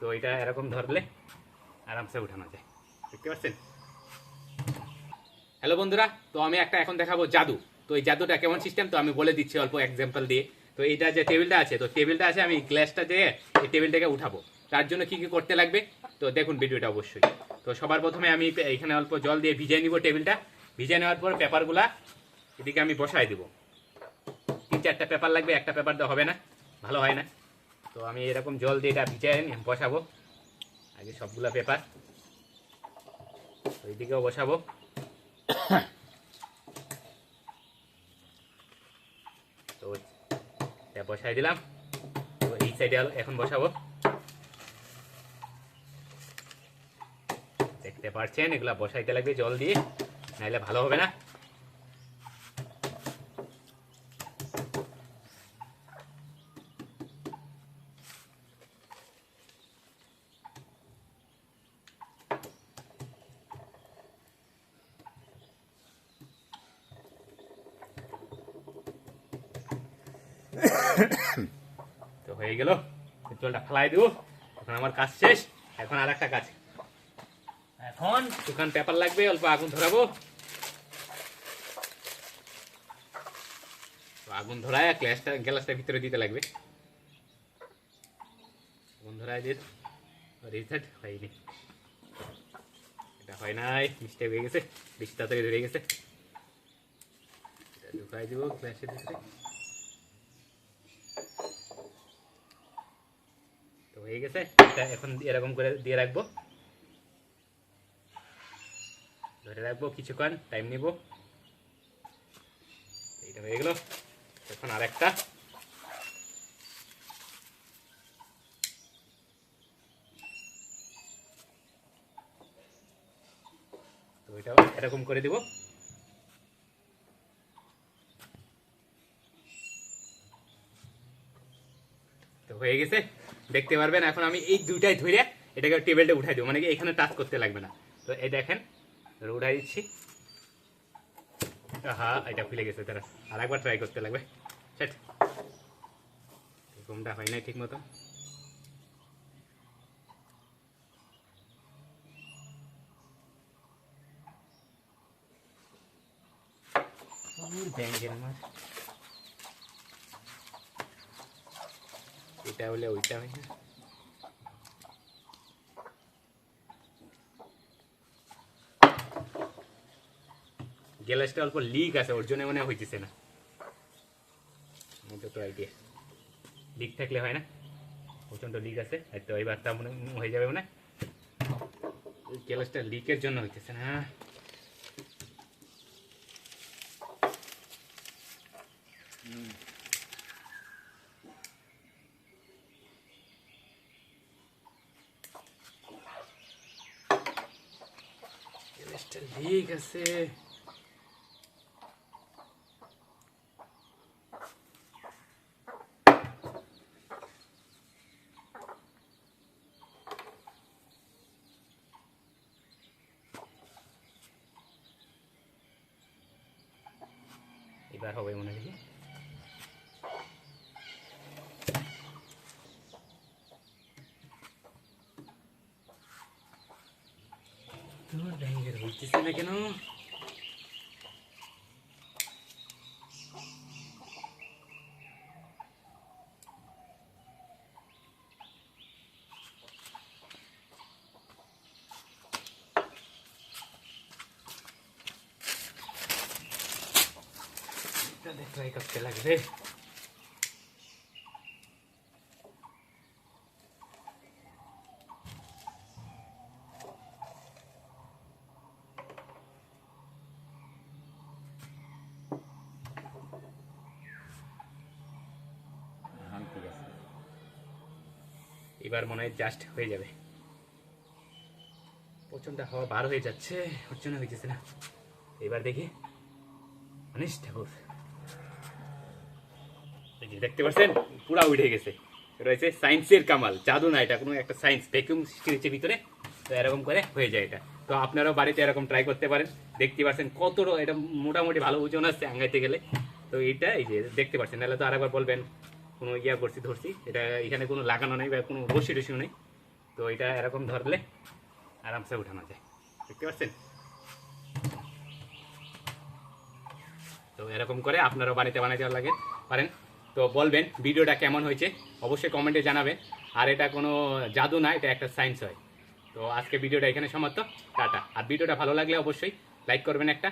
তো এটা এরকম ধরলে আরামসে উঠানো যায়। দেখতে পাচ্ছেন? হ্যালো বন্ধুরা, তো আমি একটা এখন দেখাবো জাদু। তো এই জাদুটা কেমন সিস্টেম তো আমি বলে দিচ্ছি অল্প এক্সাম্পল দিয়ে। তো এইটা যে টেবিলটা আছে, তো টেবিলটা আছে আমি গ্লাসটা দিয়ে এই টেবিলটাকে উঠাবো। তার জন্য কি কি করতে লাগবে? তো দেখুন ভিডিওটা অবশ্যই। তো সবার প্রথমে আমি এখানে অল্প জল দিয়ে ভিজিয়ে নিব টেবিলটা ভিজিয়ে নেওয়ার পর পেপারগুলা এদিকে আমি বসাই দিব। তিন চারটা পেপার লাগবে, একটা পেপার তো হবে না, ভালো হয় না। তো আমি এরকম জল দিয়ে এটা ভিজিয়ে বসাবো। আগে সবগুলা পেপার। ওইদিকেও বসাবো। তো এটা বসাই দিলাম। তো এই সাইডে এখন বসাবো। দেখতে পাচ্ছেন এগুলা বসাইতে লাগবে জল দিয়ে নাহলে ভালো হবে না। তো হয়ে গেল। জলটা ফেলাই দেবো। এখন আমার কাজ শেষ। এখন আর একটা কাজ। এখন? দোকান পেপার লাগবে অল্প আগুন ধরাবো। আগুন ধরায় গ্লাসটা গ্লাসটা ভিতরে দিতে লাগবে। আগুন ধরায় দিয়ে রিসেট হয়নি। এটা হয় নাই মিস্টেক হয়ে গেছে। বেশি তাড়াতাড়ি ধরে গেছে। ঢুকাই দিব গ্লাসের ভিতরে। এটা এখন এরকম করে দিয়ে রাখব। ধরে রাখব, কিছুক্ষণ টাইম নিব। এইটা হয়ে গেল। এখন আর একটা এটাও এরকম করে দিব। তো হয়ে গেছে। দেখতে পারবেন, এখন আমি এই দুইটাই ধরে এটাকে টেবিলটা উঠাই দেবো মানে কি এখানে টাচ করতে লাগবে না। তো এই দেখেন উঠাই দিচ্ছি। হ্যাঁ এটা খুলে গেছে, তারা আর একবার ট্রাই করতে লাগবে। সেট ঘুমটা হয় নাই ঠিক মতো ব্যাংকের মাছ এটা হলে ওইটা হয় না গ্যালাসটা অল্প লিক আছে ওর জন্য মনে হইতেছে না তো আইডিয়া লিক থাকলে হয় না প্রচণ্ড লিক আছে তো এবার তা মনে হয়ে যাবে মনে গ্যালাসটা লিকের জন্য হইতেছে না গ্যালাসটা লিক আছে। এবার হবে মনে হয় তোর ব্যাঙ্গের হইতেছে না কেন এটা ট্রাই করতে লাগবে এবার মনে হয় জাস্ট হয়ে যাবে প্রচণ্ড হাওয়া বার হয়ে যাচ্ছে ওর জন্য হইতেছে না এবার দেখি অনিশ ঠাকুর এই যে দেখতে পাচ্ছেন, পুরা উঠে গেছে। রয়েছে সায়েন্সের কামাল, জাদু না এটা, কোনো একটা সায়েন্স ভ্যাকুম সৃষ্টি হচ্ছে ভিতরে। তো এরকম করে হয়ে যায় এটা। তো আপনারাও বাড়িতে এরকম ট্রাই করতে পারেন। দেখতে পাচ্ছেন কত এটা মোটামুটি ভালো ওজন আসছে আঙ্গাইতে গেলে। তো এটা এই যে দেখতে পাচ্ছেন, নাহলে তো আরেকবার বলবেন, কোনো ইয়া করছি, ধরছি। এটা এখানে কোনো লাগানো নেই বা কোনো বসি টসিও নেই। তো এটা এরকম ধরলে আরামসে উঠানো যায়। দেখতে পাচ্ছেন? তো এরকম করে আপনারাও বাড়িতে বানাইতে লাগে পারেন। তো বলবেন, ভিডিওটা কেমন হয়েছে? অবশ্যই কমেন্টে জানাবেন। আর এটা কোনো জাদু না, এটা একটা সায়েন্স হয়। তো আজকে ভিডিওটা এখানে সমাপ্ত। টাটা। আর ভিডিওটা ভালো লাগলে অবশ্যই লাইক করবেন একটা।